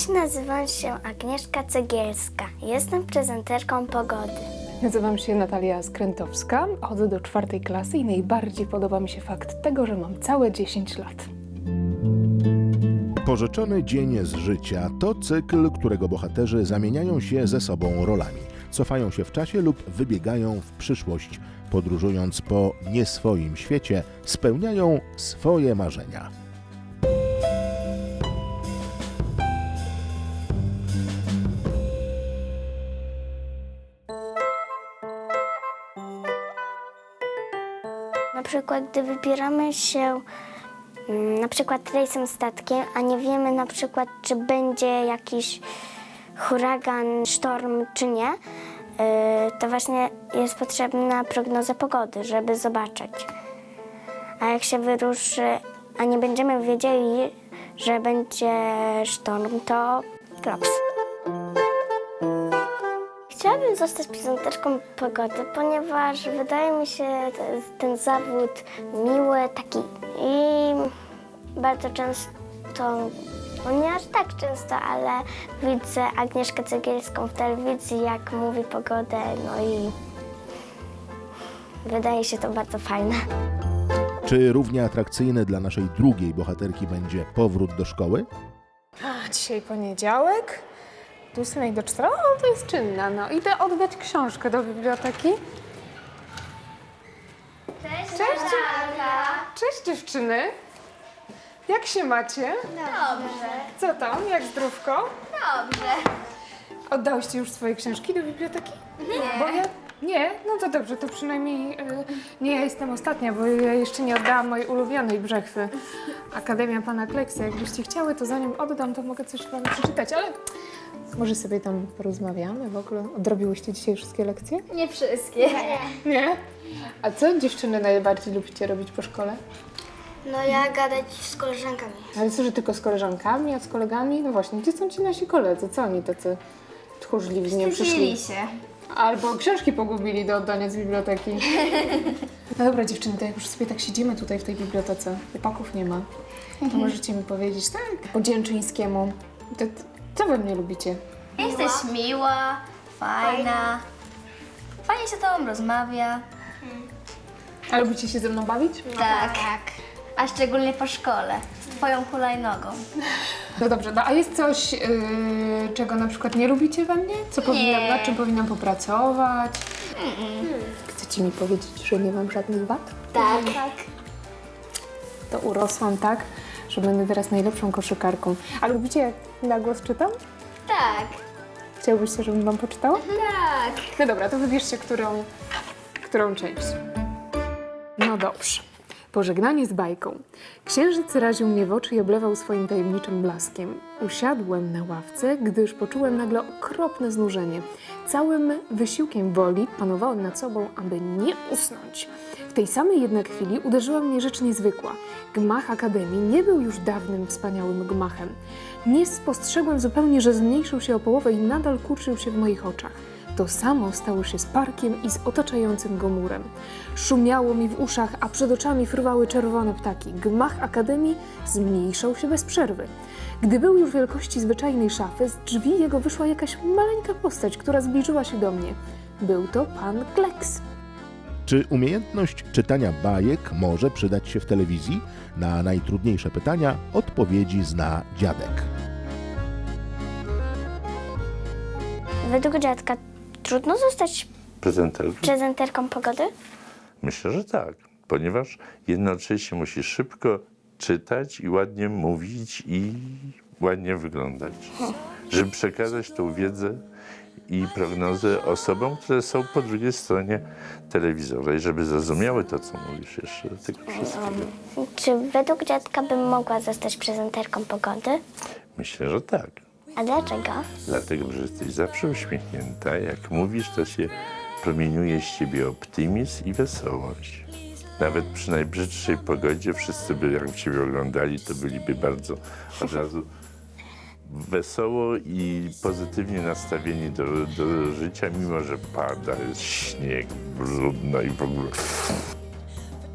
Dziś nazywam się Agnieszka Cegielska. Jestem prezenterką pogody. Nazywam się Natalia Skrętowska, chodzę do czwartej klasy i najbardziej podoba mi się fakt tego, że mam całe 10 lat. Pożyczony dzień z życia to cykl, którego bohaterzy zamieniają się ze sobą rolami. Cofają się w czasie lub wybiegają w przyszłość. Podróżując po nie swoim świecie, spełniają swoje marzenia. Przykład, gdy wybieramy się mm, na przykład rejsem statkiem, a nie wiemy na przykład, czy będzie jakiś huragan, sztorm, czy nie, yy, to właśnie jest potrzebna prognoza pogody, żeby zobaczyć. A jak się wyruszy, a nie będziemy wiedzieli, że będzie sztorm, to klops. Chciałabym zostać prezenterką pogody, ponieważ wydaje mi się te- ten zawód miły, taki i bardzo często, no nie aż tak często, ale widzę Agnieszkę Cegielską w telewizji, jak mówi pogodę, no i wydaje się to bardzo fajne. Czy równie atrakcyjny dla naszej drugiej bohaterki będzie powrót do szkoły? A dzisiaj poniedziałek, od 8 do 4, o, to jest czynna, no. Idę oddać książkę do biblioteki. Cześć! Cześć, Cześć dziewczyny! Jak się macie? Dobrze, Co tam, jak zdrówko? dobrze. Oddałyście już swoje książki do biblioteki? Nie. Bo ja... Nie? No to dobrze, to przynajmniej y, nie ja jestem ostatnia, bo ja jeszcze nie oddałam mojej ulubionej brzechwy. Akademia Pana Kleksa. Jakbyście chciały, to zanim oddam, to mogę coś Wam przeczytać, ale może sobie tam porozmawiamy w ogóle. Odrobiłyście dzisiaj wszystkie lekcje? Nie wszystkie. Nie. A co dziewczyny najbardziej lubicie robić po szkole? No ja gadać z koleżankami. Ale co, że tylko z koleżankami, a z kolegami? No właśnie, gdzie są ci nasi koledzy? Co oni tacy tchórzliwi nie przyszli? się. Albo książki pogubili do oddania z biblioteki. No dobra dziewczyny, to jak już sobie tak siedzimy tutaj w tej bibliotece, chłopaków nie ma, to możecie mi powiedzieć, tak, po dzięczyńskiemu, to, to, co wy mnie lubicie? Jesteś miła, fajna. Fajnie się tobą rozmawia. A lubicie się ze mną bawić? tak. A szczególnie po szkole. Z twoją hulajnogą. No dobrze, no a jest coś, yy, czego na przykład nie lubicie we mnie? Co powinnam, nad czym powinnam popracować? Chcecie mi powiedzieć, że nie mam żadnych wad? Tak. tak. To urosłam tak, że będę teraz najlepszą koszykarką. A lubicie jak na głos czytam? Tak. Chciałbyście, żebym wam poczytała? Tak. No dobra, to wybierzcie, którą, którą część. No dobrze. Pożegnanie z bajką. Księżyc raził mnie w oczy i oblewał swoim tajemniczym blaskiem. Usiadłem na ławce, gdyż poczułem nagle okropne znużenie. Całym wysiłkiem woli panowałem nad sobą, aby nie usnąć. W tej samej jednak chwili uderzyła mnie rzecz niezwykła. Gmach Akademii nie był już dawnym, wspaniałym gmachem. Nie spostrzegłem zupełnie, że zmniejszył się o połowę i nadal kurczył się w moich oczach. To samo stało się z parkiem i z otaczającym go murem. Szumiało mi w uszach, a przed oczami fruwały czerwone ptaki. Gmach Akademii zmniejszał się bez przerwy. Gdy był już wielkości zwyczajnej szafy, z drzwi jego wyszła jakaś maleńka postać, która zbliżyła się do mnie. Był to pan Kleks. Czy umiejętność czytania bajek może przydać się w telewizji? Na najtrudniejsze pytania odpowiedzi zna dziadek. Według dziadka trudno zostać Prezenterką? prezenterką pogody? Myślę, że tak, ponieważ jednocześnie musisz szybko czytać i ładnie mówić i ładnie wyglądać, żeby przekazać tą wiedzę i prognozę osobom, które są po drugiej stronie telewizora i żeby zrozumiały to, co mówisz jeszcze do tego wszystkiego. Czy według dziadka bym mogła zostać prezenterką pogody? Myślę, że tak. A dlaczego? Dlatego, że jesteś zawsze uśmiechnięta. Jak mówisz, to się promieniuje z ciebie optymizm i wesołość. Nawet przy najbrzydszej pogodzie wszyscy by, jak ciebie oglądali, to byliby bardzo od razu wesoło i pozytywnie nastawieni do, do życia, mimo że pada, jest śnieg, brudno i w ogóle.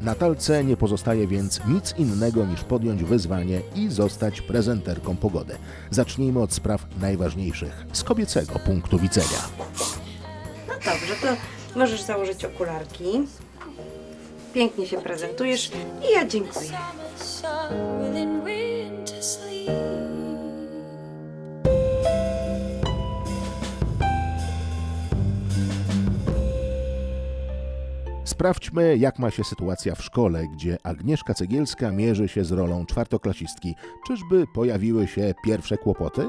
Natalce nie pozostaje więc nic innego niż podjąć wyzwanie i zostać prezenterką pogody. Zacznijmy od spraw najważniejszych z kobiecego punktu widzenia. Dobrze, to możesz założyć okularki. Pięknie się prezentujesz i ja dziękuję. Sprawdźmy, jak ma się sytuacja w szkole, gdzie Agnieszka Cegielska mierzy się z rolą czwartoklasistki. Czyżby pojawiły się pierwsze kłopoty?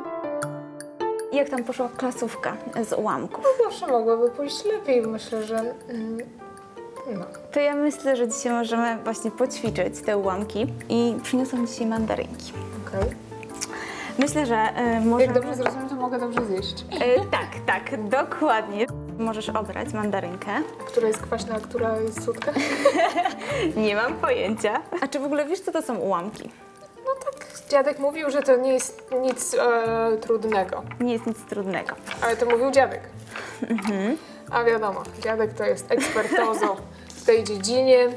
Jak tam poszła klasówka z ułamków? Zawsze mogłoby pójść lepiej, myślę, że... mm, No. To ja myślę, że dzisiaj możemy właśnie poćwiczyć te ułamki i przyniosłam dzisiaj mandarynki. Okej. Myślę, że y, możemy... Jak dobrze zrozumiem, to mogę dobrze zjeść. Y, tak, tak, dokładnie. Możesz obrać mandarynkę. Która jest kwaśna, a która jest słodka? Nie mam pojęcia. A czy w ogóle wiesz, co to są ułamki? No tak, dziadek mówił, że to nie jest nic e, trudnego. Nie jest nic trudnego. Ale to mówił dziadek. A wiadomo, dziadek to jest ekspertozą w tej dziedzinie,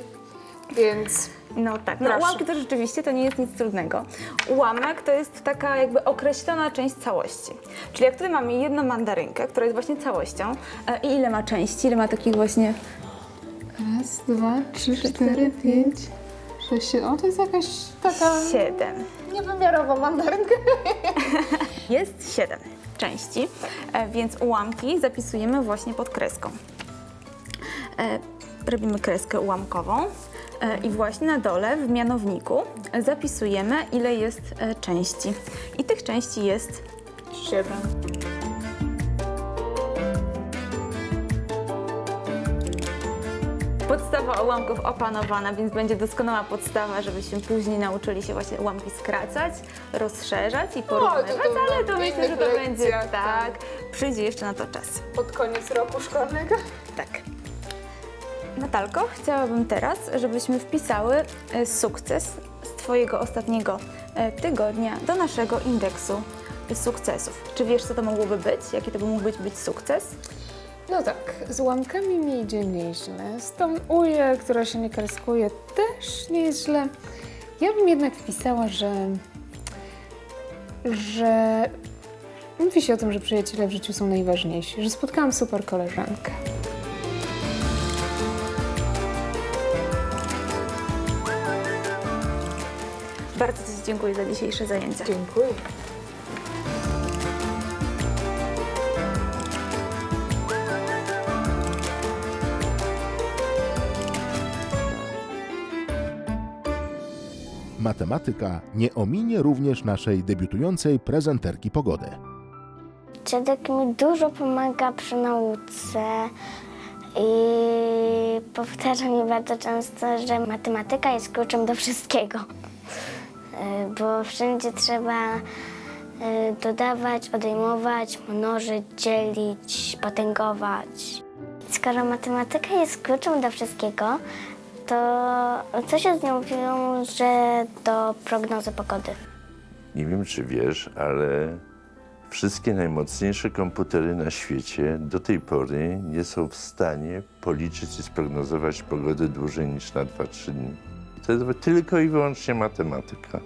więc No tak, no Proszę. ułamki to rzeczywiście to nie jest nic trudnego. Ułamek to jest taka jakby określona część całości. Czyli jak tutaj mamy jedną mandarynkę, która jest właśnie całością e, i ile ma części, ile ma takich właśnie Raz, dwa, trzy, cztery, pięć, sześć, siedem. O, to jest jakaś taka siedem. niewymiarowa mandarynka. Jest siedem części, e, więc ułamki zapisujemy właśnie pod kreską. E, Robimy kreskę ułamkową i właśnie na dole w mianowniku zapisujemy ile jest e, części. I tych części jest Siedem. Podstawa ułamków opanowana, więc będzie doskonała podstawa, żebyśmy później nauczyli się właśnie ułamki skracać, rozszerzać i porównywać, to to ale to myślę, że to będzie lekcjach, tak. Przyjdzie jeszcze na to czas. Pod koniec roku szkolnego. Tak. Natalko, chciałabym teraz, żebyśmy wpisały e, sukces z Twojego ostatniego e, tygodnia do naszego indeksu sukcesów. Czy wiesz, co to mogłoby być? Jaki to mógł być, być sukces? No tak, z ułamkami mi idzie nieźle. Z tą uję, która się nie kreskuje, też nieźle. Ja bym jednak wpisała, że. że. Mówi się o tym, że przyjaciele w życiu są najważniejsi, że spotkałam super koleżankę. Bardzo Ci dziękuję za dzisiejsze zajęcia. Dziękuję. Matematyka nie ominie również naszej debiutującej prezenterki pogody. Dziadek mi dużo pomaga przy nauce i powtarza mi bardzo często, że matematyka jest kluczem do wszystkiego. Y, Bo wszędzie trzeba y, dodawać, odejmować, mnożyć, dzielić, potęgować. Skoro matematyka jest kluczem do wszystkiego, to co się z nią wiąże do prognozy pogody? Nie wiem, czy wiesz, ale wszystkie najmocniejsze komputery na świecie do tej pory nie są w stanie policzyć i sprognozować pogody dłużej niż na 2-3 dni. To jest tylko i wyłącznie matematyka,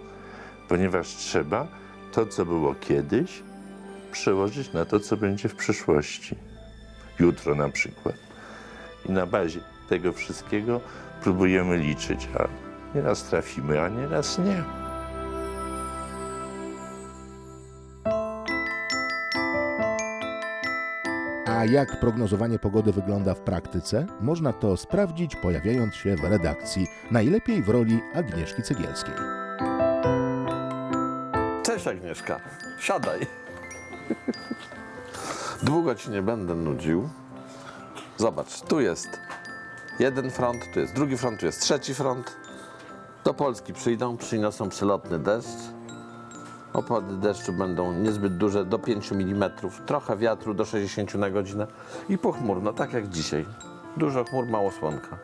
ponieważ trzeba to, co było kiedyś, przełożyć na to, co będzie w przyszłości. Jutro na przykład. I na bazie tego wszystkiego próbujemy liczyć, a nieraz trafimy, a nieraz nie. A jak prognozowanie pogody wygląda w praktyce, można to sprawdzić pojawiając się w redakcji, najlepiej w roli Agnieszki Cegielskiej. Cześć Agnieszka, siadaj. Długo ci nie będę nudził. Zobacz, tu jest jeden front, tu jest drugi front, tu jest trzeci front. Do Polski przyjdą, przyniosą przelotny deszcz. Opady deszczu będą niezbyt duże, do 5 mm, trochę wiatru do 60 na godzinę i pochmurno, tak jak dzisiaj. Dużo chmur, mało słonka.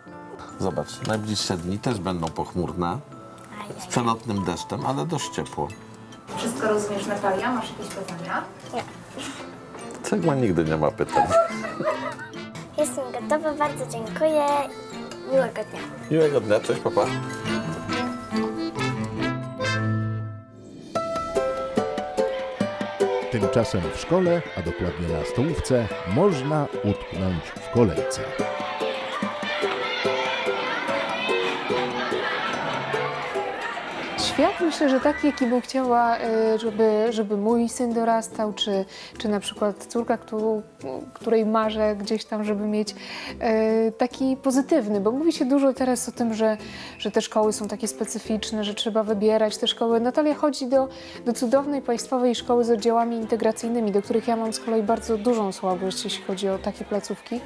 Zobacz, najbliższe dni też będą pochmurne, z przelotnym deszczem, ale dość ciepło. Wszystko rozumiesz, Natalia? Masz jakieś pytania? Cegła nigdy nie ma pytań. Jestem gotowa, bardzo dziękuję Miłego dnia. Miłego dnia, cześć papa. Tymczasem w szkole, a dokładnie na stołówce, można utknąć w kolejce. Świat myślę, że taki, jaki bym chciała, e, żeby, żeby mój syn dorastał, czy, czy na przykład córka, którą, której marzę gdzieś tam, żeby mieć e, taki pozytywny, bo mówi się dużo teraz o tym, że, że te szkoły są takie specyficzne, że trzeba wybierać te szkoły. Natalia chodzi do, do cudownej państwowej szkoły z oddziałami integracyjnymi, do których ja mam z kolei bardzo dużą słabość, jeśli chodzi o takie placówki.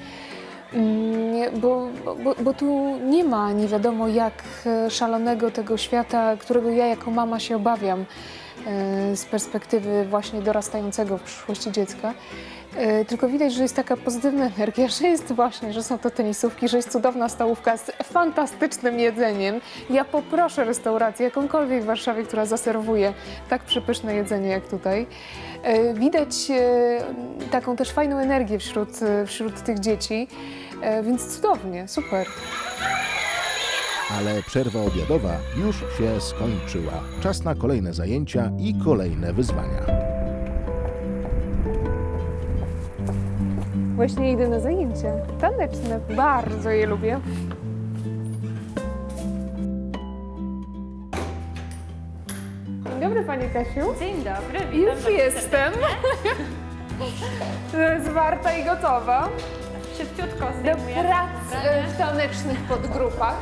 Bo, bo, bo tu nie ma nie wiadomo jak e, szalonego tego świata, którego ja jako mama się obawiam e, z perspektywy właśnie dorastającego w przyszłości dziecka. E, Tylko widać, że jest taka pozytywna energia, że jest właśnie, że są to tenisówki, że jest cudowna stołówka z fantastycznym jedzeniem. Ja poproszę restaurację, jakąkolwiek w Warszawie, która zaserwuje tak przepyszne jedzenie jak tutaj. Widać taką też fajną energię wśród, wśród tych dzieci, e, więc cudownie, super. Ale przerwa obiadowa już się skończyła. Czas na kolejne zajęcia i kolejne wyzwania. Właśnie idę na zajęcia taneczne, bardzo je lubię. Dzień dobry Pani Kasiu. Dzień dobry, Już jestem. Zwarta i gotowa Szybciutko do zdejmuję. prac e, w tanecznych podgrupach.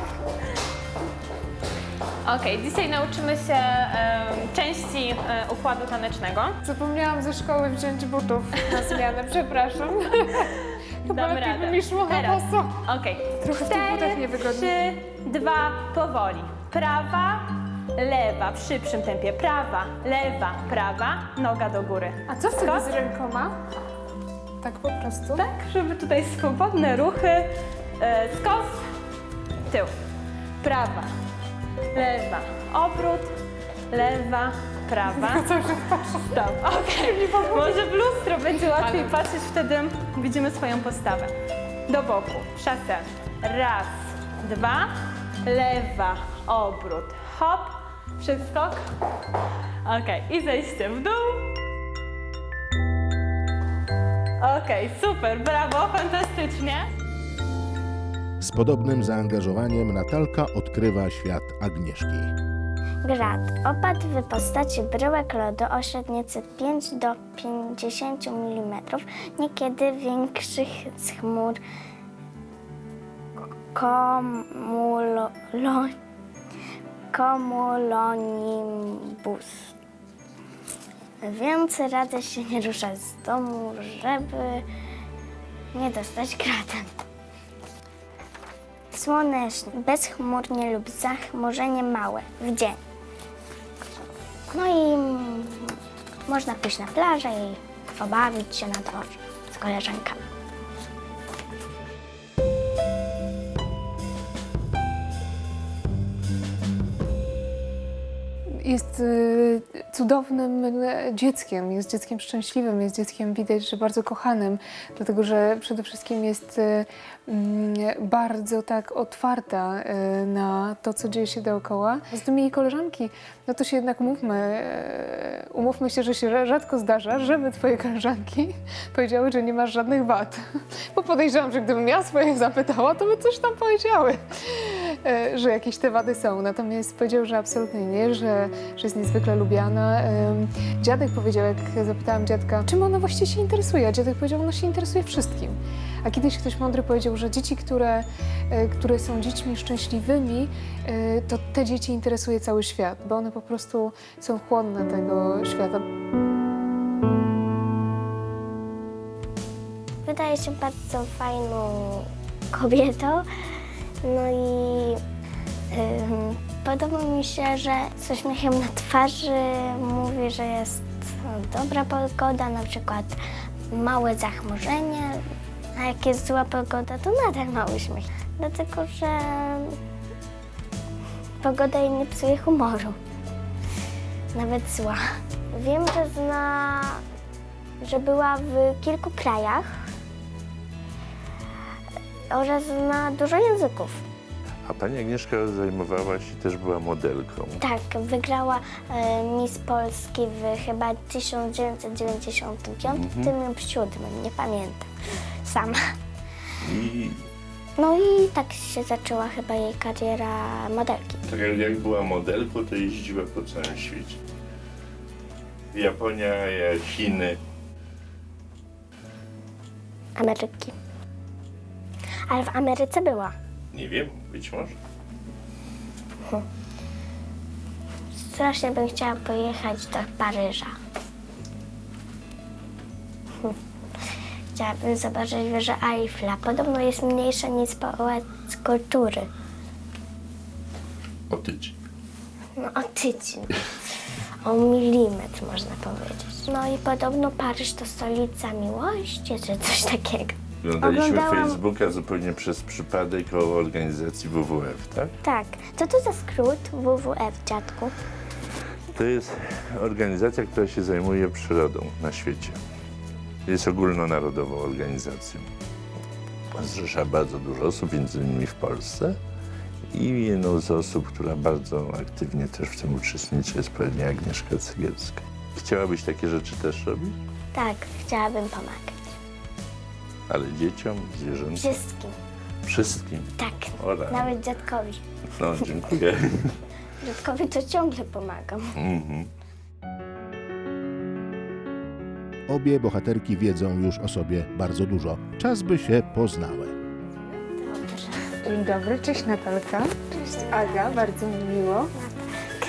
Okej, dzisiaj nauczymy się części e, układu tanecznego. Zapomniałam ze szkoły wziąć butów na zmianę, przepraszam. Chyba Damy lepiej radę. bym mi szło na Teraz. boso. Okej. Trochę w tych butach niewygodnie. Trzy, dwa, powoli. Prawa, lewa w szybszym tempie. Prawa, lewa, prawa, noga do góry. A co wtedy Skok. z rękoma? Tak po prostu? Tak, żeby tutaj swobodne ruchy. E, skos, tył. Prawa, lewa, obrót, lewa, prawa. Stop. Okej, może w lustro będzie łatwiej patrzeć, wtedy widzimy swoją postawę. Do boku, szasem. Raz, dwa, lewa, obrót, hop, przeskok. Okej, i zejście w dół. Okej, super, brawo, fantastycznie. Z podobnym zaangażowaniem Natalka odkrywa świat Agnieszki. Grad. Opad w postaci bryłek lodu o średnicy 5 do 50 mm, niekiedy większych z chmur komulo, lo, cumulonimbus. Więc radzę się nie ruszać z domu, żeby nie dostać gradem. Słonecznie, bezchmurnie lub zachmurzenie małe w dzień. No i mm, można pójść na plażę i pobawić się na dworze z koleżankami. Jest y, cudownym y, dzieckiem, jest dzieckiem szczęśliwym, jest dzieckiem widać, że bardzo kochanym, dlatego że przede wszystkim jest y, mm, bardzo tak otwarta na to, co dzieje się dookoła. Z tym jej koleżanki, no to się jednak umówmy, umówmy się, że się rzadko zdarza, żeby twoje koleżanki powiedziały, że nie masz żadnych wad. Bo podejrzewam, że gdybym ja swoje zapytała, to by coś tam powiedziały że jakieś te wady są. Natomiast powiedział, że absolutnie nie, że, że jest niezwykle lubiana. Em, Dziadek powiedział, jak zapytałam dziadka, czym ona właściwie się interesuje, a dziadek powiedział, ona się interesuje wszystkim. A kiedyś ktoś mądry powiedział, że dzieci, które, e, które są dziećmi szczęśliwymi, e, to te dzieci interesuje cały świat, bo one po prostu są chłonne tego świata. Wydaje się bardzo fajną kobietą. No i ym, podoba mi się, że z uśmiechem na twarzy mówi, że jest dobra pogoda, na przykład małe zachmurzenie, a jak jest zła pogoda, to nadal ma uśmiech. Dlatego, że pogoda jej nie psuje humoru. Nawet zła. Wiem, że zna, że była w kilku krajach oraz zna dużo języków. A pani Agnieszka zajmowała się, też była modelką. Tak, wygrała e, Miss Polski w chyba 1995 lub 7, nie pamiętam. Sama. I No i tak się zaczęła chyba jej kariera modelki. tak jak- jak była modelką, to jeździła po całym świecie. Japonia, Chiny. Ameryki. Ale w Ameryce była. Nie wiem, być może. Strasznie bym chciała pojechać do Paryża. Hm. Chciałabym zobaczyć wieżę Eiffla. Podobno jest mniejsza niż Pałac Kultury. O tydzień. No o tydzień. O milimetr można powiedzieć. No i podobno Paryż to stolica miłości, czy coś takiego. Oglądaliśmy Oglądałam- Facebooka zupełnie przez przypadek o organizacji WWF, tak? Tak. Co to za skrót WWF, dziadku? To jest organizacja, która się zajmuje przyrodą na świecie. Jest ogólnonarodową organizacją. Zrzesza bardzo dużo osób, między innymi w Polsce. I jedną z osób, która bardzo aktywnie też w tym uczestniczy, jest pewnie Agnieszka Cegielska. Chciałabyś takie rzeczy też robić? Tak, chciałabym pomagać. Ale dzieciom, zwierzętom, Wszystkim. wszystkim. Tak. O rany. Nawet dziadkowi. No, dziękuję. Dziadkowi to ciągle pomagam. Mhm. Obie bohaterki wiedzą już o sobie bardzo dużo. Czas by się poznały. Dzień dobry, cześć Natalka. Cześć Aga, bardzo mi miło.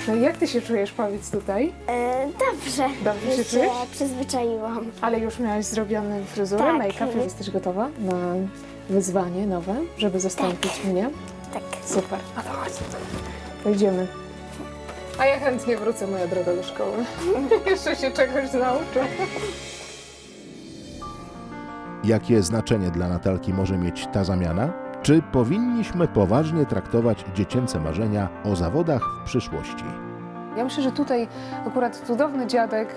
No i jak ty się czujesz, powiedz tutaj? E, dobrze. Dobrze się Już czujesz? przyzwyczaiłam. Ale już miałaś zrobione fryzurę, Tak. make-up, już jesteś gotowa na wyzwanie nowe, żeby zastąpić mnie? Tak. Super. A to chodź. To idziemy. A ja chętnie wrócę, moja droga, do szkoły. Jeszcze się czegoś nauczę. Jakie znaczenie dla Natalki może mieć ta zamiana? Czy powinniśmy poważnie traktować dziecięce marzenia o zawodach w przyszłości? Ja myślę, że tutaj akurat cudowny dziadek,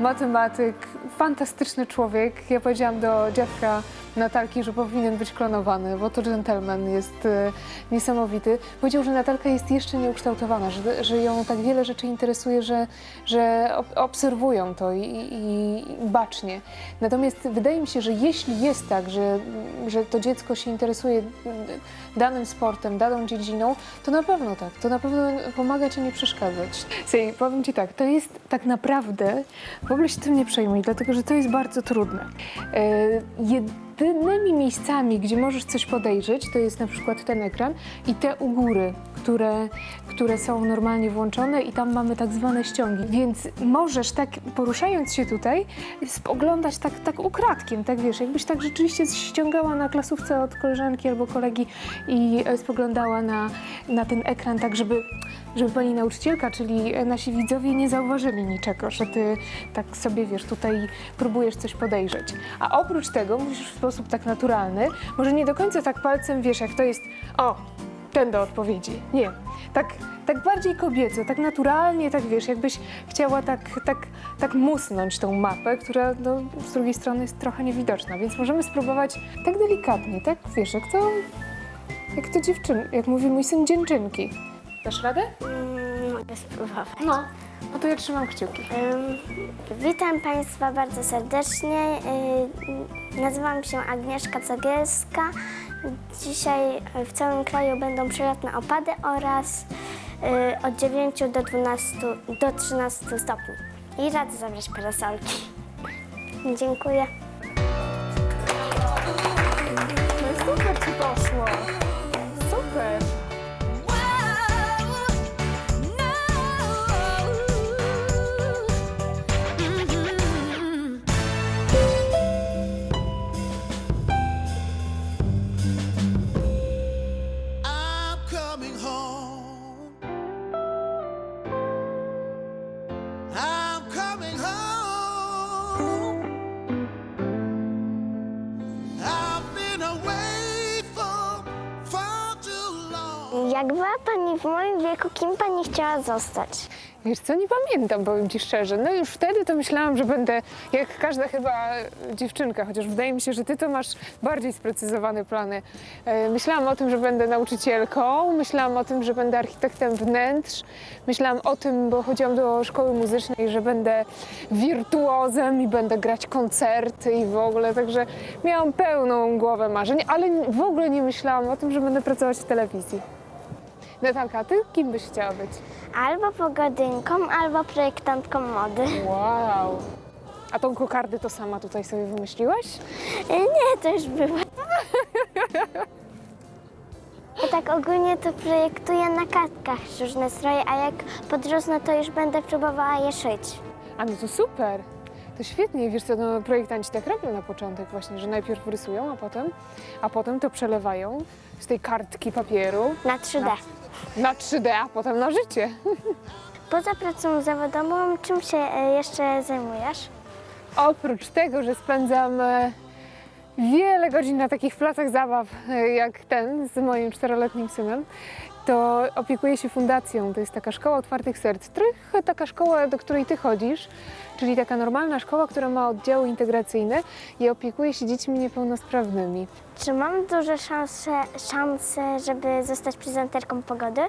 matematyk, fantastyczny człowiek. Ja powiedziałam do dziadka Natalki, że powinien być klonowany, bo to gentleman jest e, niesamowity. Powiedział, że Natalka jest jeszcze nieukształtowana, że, że ją tak wiele rzeczy interesuje, że, że ob- obserwują to i, i, i bacznie. Natomiast wydaje mi się, że jeśli jest tak, że, że to dziecko się interesuje danym sportem, daną dziedziną, to na pewno tak. To na pewno pomaga ci nie przeszkadzać. Słuchaj, powiem ci tak, to jest tak naprawdę, w ogóle się tym nie przejmuj, dlatego że to jest bardzo trudne. E, jedynymi miejscami, gdzie możesz coś podejrzeć, to jest na przykład ten ekran i te u góry, które, które są normalnie włączone i tam mamy tak zwane ściągi. Więc możesz tak, poruszając się tutaj, spoglądać tak, tak ukradkiem, tak wiesz, jakbyś tak rzeczywiście ściągała na klasówce od koleżanki albo kolegi i e, spoglądała na, na ten ekran tak, żeby, żeby pani nauczycielka, czyli nasi widzowie nie zauważyli niczego, że ty tak sobie, wiesz, tutaj próbujesz coś podejrzeć. A oprócz tego musisz sposób tak naturalny, może nie do końca tak palcem, wiesz, jak to jest, o, ten do odpowiedzi. Nie. Tak, tak bardziej kobieco, tak naturalnie, tak wiesz, jakbyś chciała tak, tak, tak musnąć tą mapę, która no, z drugiej strony jest trochę niewidoczna, więc możemy spróbować tak delikatnie, tak wiesz, jak to, jak to dziewczyn, jak mówi mój syn, dziewczynki. Dasz radę? Mogę spróbować. No. No to ja trzymam kciuki. Ym, witam Państwa bardzo serdecznie. Nazywam się Agnieszka Cegielska. Dzisiaj w całym kraju będą przyjazne opady oraz y, od 9 do 12 do 13 stopni. I radzę zabrać parasolki. Dziękuję. Jak była Pani w moim wieku, kim Pani chciała zostać? Wiesz co, nie pamiętam, powiem Ci szczerze. No już wtedy to myślałam, że będę jak każda chyba dziewczynka, chociaż wydaje mi się, że Ty to masz bardziej sprecyzowane plany. E, Myślałam o tym, że będę nauczycielką, myślałam o tym, że będę architektem wnętrz, myślałam o tym, bo chodziłam do szkoły muzycznej, że będę wirtuozem i będę grać koncerty i w ogóle, także miałam pełną głowę marzeń, ale w ogóle nie myślałam o tym, że będę pracować w telewizji. Natalka, a Ty kim byś chciała być? Albo pogodynką, albo projektantką mody. Wow. A tą kokardę to sama tutaj sobie wymyśliłaś? E, Nie, to już było. Ja tak ogólnie to projektuję na kartkach różne stroje, a jak podrosnę, to już będę próbowała je szyć. A no to super. To świetnie. Wiesz co, no, projektanci tak robią na początek właśnie, że najpierw rysują, a potem, a potem to przelewają z tej kartki papieru Na 3D. Na 3D, a potem na życie. Poza pracą zawodową, czym się e, jeszcze zajmujesz? Oprócz tego, że spędzam e, wiele godzin na takich placach zabaw e, jak ten z moim czteroletnim synem, to opiekuję się fundacją. To jest taka szkoła otwartych serc. Trochę taka szkoła, do której ty chodzisz, czyli taka normalna szkoła, która ma oddziały integracyjne i opiekuje się dziećmi niepełnosprawnymi. Czy mam duże szanse, szanse, żeby zostać prezenterką pogody?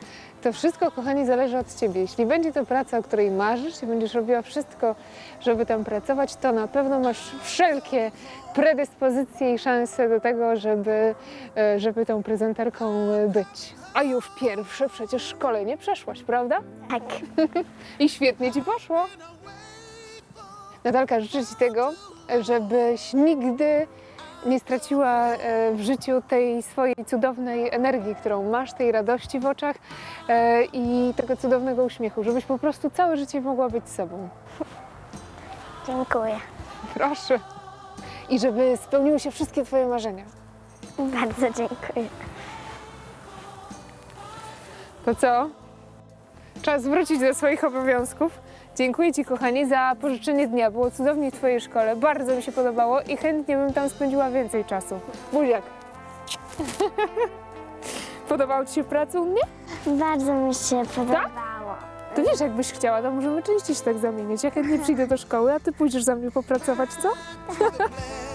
To wszystko, kochani, zależy od Ciebie. Jeśli będzie to praca, o której marzysz i będziesz robiła wszystko, żeby tam pracować, to na pewno masz wszelkie predyspozycje i szanse do tego, żeby, e, żeby tą prezenterką być. A już pierwsze przecież szkolenie przeszłaś, prawda? Tak. I świetnie Ci poszło. Natalka, życzę Ci tego, żebyś nigdy nie straciła e, w życiu tej swojej cudownej energii, którą masz, tej radości w oczach e, i tego cudownego uśmiechu, żebyś po prostu całe życie mogła być sobą. Dziękuję. Proszę. I żeby spełniły się wszystkie Twoje marzenia. Bardzo dziękuję. To co? Czas wrócić do swoich obowiązków. Dziękuję Ci, kochani, za pożyczenie dnia. Było cudownie w Twojej szkole. Bardzo mi się podobało i chętnie bym tam spędziła więcej czasu. Buziak. Podobało Ci się praca u mnie? Bardzo mi się podobało. To wiesz, jakbyś chciała, to możemy częściej się tak zamieniać. Ja chętnie przyjdę do szkoły, a Ty pójdziesz za mnie popracować, co?